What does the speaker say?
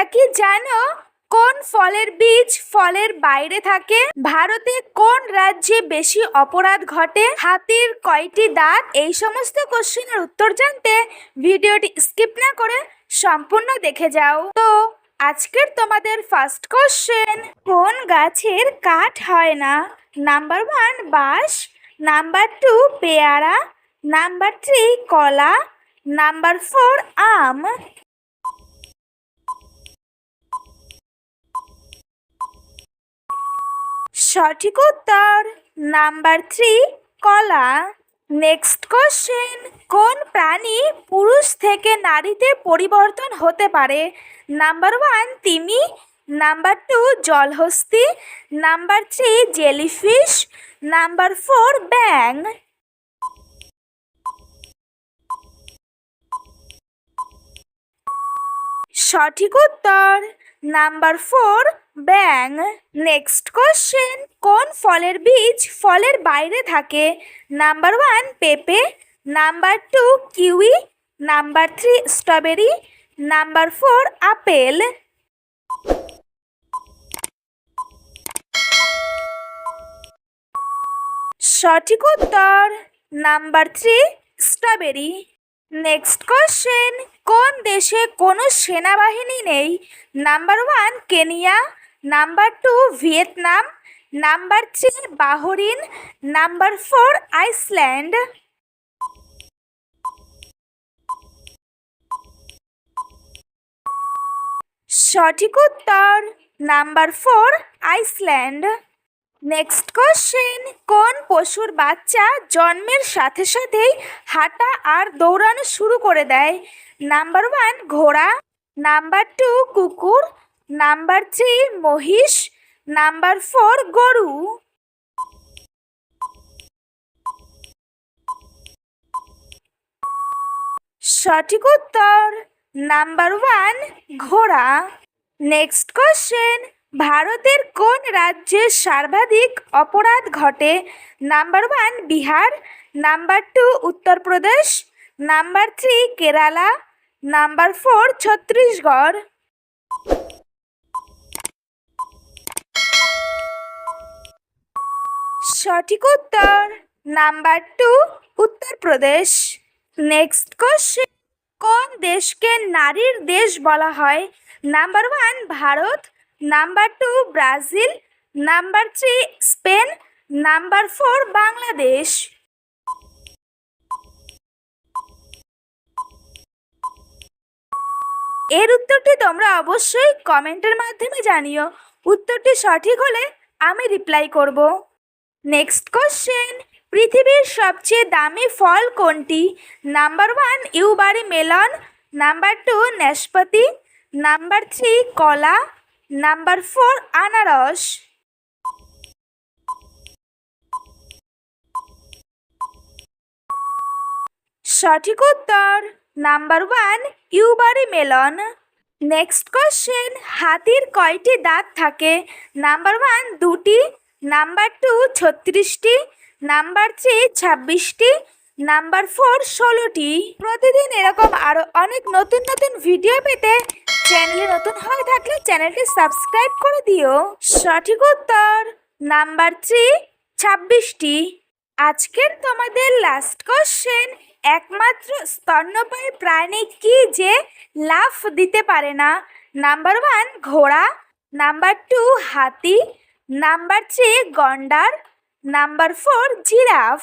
তোমরা কি জানো কোন ফলের বীজ ফলের বাইরে থাকে? ভারতে কোন রাজ্যে বেশি অপরাধ ঘটে? হাতির কয়টি দাঁত? এই সমস্ত কোশ্চেনের উত্তর জানতে ভিডিওটি স্কিপ না করে সম্পূর্ণ দেখে যাও। তো, আজকের তোমাদের ফার্স্ট কোশ্চেন কোন গাছের কাঠ হয় না? নাম্বার ওয়ান বাঁশ। নাম্বার টু পেয়ারা। নাম্বার থ্রি কলা। নাম্বার ফোর আম। সঠিক উত্তর নাম্বার থ্রি কলা। নেক্সট কোশ্চেন কোন প্রাণী পুরুষ থেকে নারীতে পরিবর্তন হতে পারে? নাম্বার ওয়ান তিমি। Number two জলহস্তি। Number three jellyfish number four ব্যাং সঠিক উত্তর নাম্বার ফোর ব্যাং নেক্সট কোশ্চেন কোন ফলের বীজ ফলের বাইরে থাকে? নাম্বার ওয়ান পেঁপে। Number two kiwi. Number three strawberry number four apple. সঠিক উত্তর number three strawberry next question কোন দেশে কোনো সেনাবাহিনী নেই? Number one Kenya. Number two Vietnam. Number three Bahrain. Number four Iceland. সঠিক উত্তর number four Iceland. Next question কোন পশুর বাচ্চা জন্মের সাথে সাথেই হাঁটা আর দৌড়ানো শুরু করে দেয়? নাম্বার ওয়ান ঘোড়া। নাম্বার টু কুকুর। নাম্বার থ্রি মহিষ। নাম্বার ফোর গরু। সঠিক উত্তর নাম্বার ওয়ান ঘোড়া। নেক্সট কোশ্চেন ভারতের কোন রাজ্যে সর্বাধিক অপরাধ ঘটে? Number one Bihar, number two Uttar Pradesh, number three Kerala, number four Chhattisgarh. সঠিক উত্তর number two Uttar Pradesh. Next question কোন দেশকে নারীর দেশ বলা হয়? Number one Bharat number two Brazil number three Spain number four Bangladesh এর উত্তরটি তোমরা অবশ্যই কমেন্টের মাধ্যমে জানিও। উত্তরটি সঠিক হলে আমি রিপ্লাই করব। নেক্সট কোশ্চেন পৃথিবীর সবচেয়ে দামি ফল কোনটি? Number one Yubari melon. Number two নাশপাতি। নাম্বার থ্রি কলা। নাম্বার ফোর আনারস সঠিক উত্তর number one Yubari melon. Next question হাতির কয়টি দাঁত থাকে? নাম্বার ওয়ান দুটি। নাম্বার টু ছত্রিশটি। নাম্বার থ্রি ছাব্বিশটি। নাম্বার ফোর ষোলোটি। প্রতিদিন এরকম আরও অনেক নতুন নতুন ভিডিও পেতে চ্যানেলে নতুন হয়ে থাকলে চ্যানেলটি সাবস্ক্রাইব করে দিও। সঠিক উত্তর, নাম্বার থ্রি ছাব্বিশটি। আজকের তোমাদের লাস্ট কোশ্চেন একমাত্র স্তন্যপায়ী প্রাণী কি যে লাফ দিতে পারে না? নাম্বার ওয়ান ঘোড়া। নাম্বার টু হাতি। নাম্বার থ্রি গন্ডার। Number four giraffe.